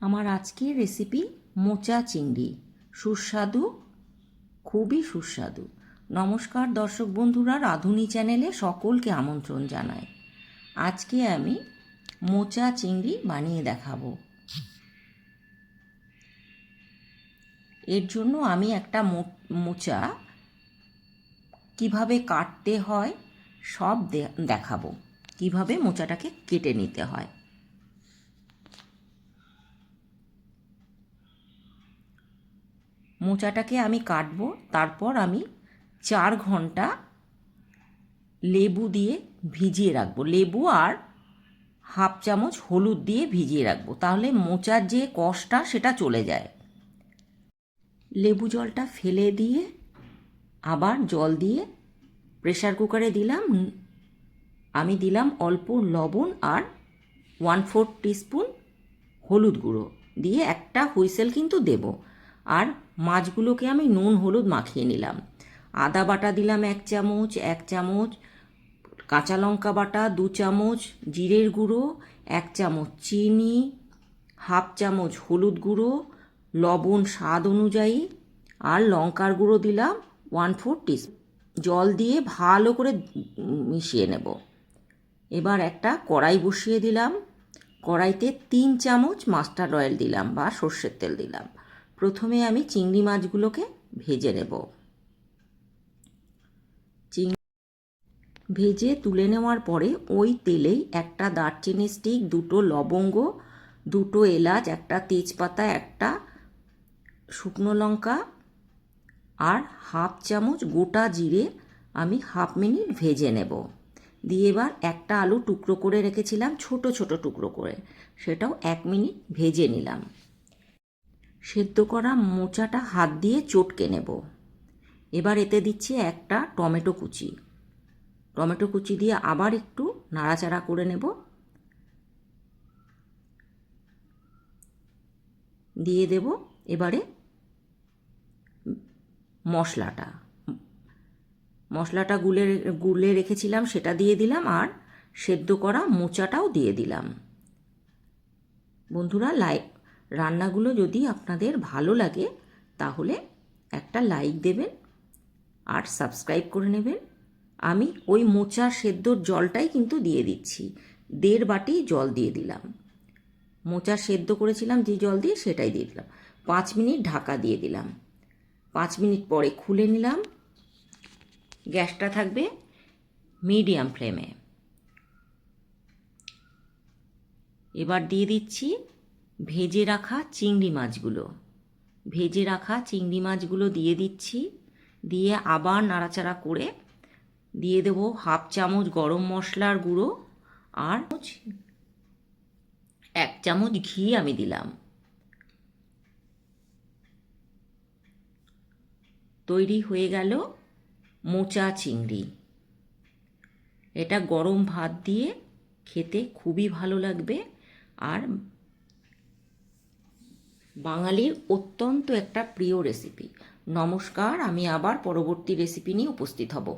আমার আজকের রেসিপি মোচা চিংড়ি। সুস্বাদু, খুবই সুস্বাদু। নমস্কার দর্শক বন্ধুরা, রাঁধুনি চ্যানেলে সকলকে আমন্ত্রণ জানাই। আজকে আমি মোচা চিংড়ি বানিয়ে দেখাবো। এর জন্য আমি একটা মোচা কীভাবে কাটতে হয় সব দেখাবো। কীভাবে মোচাটাকে কেটে নিতে হয়। মোচাটাকে আমি কাটবো, তারপর আমি চার ঘণ্টা লেবু দিয়ে ভিজিয়ে রাখব। লেবু আর হাফ চামচ হলুদ দিয়ে ভিজিয়ে রাখব। তাহলে মোচার যে কষটা সেটা চলে যায়। লেবু জলটা ফেলে দিয়ে আবার জল দিয়ে প্রেসার কুকারে দিলাম। আমি দিলাম অল্প লবণ আর ওয়ান ফোর টিস্পুন হলুদ গুঁড়ো। দিয়ে একটা হুইসেল কিন্তু দেব। আর মাছগুলোকে আমি নুন, হলুদ মাখিয়ে নিলাম। আদা বাটা দিলাম এক চামচ এক চামচ, কাঁচা লঙ্কা বাটা দু চামচ, জিরের গুঁড়ো এক চামচ, চিনি হাফ চামচ হলুদ গুঁড়ো, লবণ স্বাদ অনুযায়ী, আর লঙ্কার গুঁড়ো দিলাম ওয়ান ফোর টিস জল দিয়ে ভালো করে মিশিয়ে নেব। এবার একটা কড়াই বসিয়ে দিলাম। কড়াইতে তিন চামচ মাস্টার্ড অয়েল দিলাম বা সর্ষের তেল দিলাম। প্রথমে আমি চিংড়ি মাছগুলোকে ভেজে নেব। চিং ভেজে তুলে নেওয়ার পরে ওই তেলেই একটা দারচিনি স্টিক, দুটো লবঙ্গ, দুটো এলাচ, একটা তেজপাতা, একটা শুকনো লঙ্কা আর হাফ চামচ গোটা জিরে আমি হাফ মিনিট ভেজে নেব। দিয়ে এবার একটা আলু টুকরো করে রেখেছিলাম, ছোট ছোট টুকরো করে। সেটাও এক মিনিট ভেজে নিলাম। সেদ্ধ করা মোচাটা হাত দিয়ে চটকে নেব। এবার এতে দিচ্ছি একটা টমেটো কুচি। টমেটো কুচি দিয়ে আবার একটু নাড়াচাড়া করে নেব। দিয়ে দেব এবারে মশলাটা। মশলাটা গুলে গুলে রেখেছিলাম, সেটা দিয়ে দিলাম আর সেদ্ধ করা মোচাটাও দিয়ে দিলাম। বন্ধুরা, লাইক রান্নাগুলো যদি আপনাদের ভালো লাগে, তাহলে একটা লাইক দেবেন আর সাবস্ক্রাইব করে নেবেন। আমি ওই মোচা সেদ্ধর জলটাই কিন্তু দিয়ে দিচ্ছি। দেড় বাটি জল দিয়ে দিলাম। মোচা সেদ্ধ করেছিলাম, যে জল দিয়ে সেটাই দিয়ে দিলাম। পাঁচ মিনিট ঢাকা দিয়ে দিলাম। পাঁচ মিনিট পরে খুলে নিলাম। গ্যাসটা থাকবে মিডিয়াম ফ্লেমে এবার দিয়ে দিচ্ছি ভেজে রাখা চিংড়ি মাছগুলো। ভেজে রাখা চিংড়ি মাছগুলো দিয়ে দিচ্ছি। দিয়ে আবার নাড়াচাড়া করে দিয়ে দেবো হাফ চামচ গরম মশলার গুঁড়ো আর এক চামচ ঘি আমি দিলাম। তৈরি হয়ে গেল মোচা চিংড়ি। এটা গরম ভাত দিয়ে খেতে খুবই ভালো লাগবে। আর বাঙালির অত্যন্ত একটা প্রিয় রেসিপি নমস্কার আমি আবার পরবর্তী রেসিপি নিয়ে উপস্থিত হব।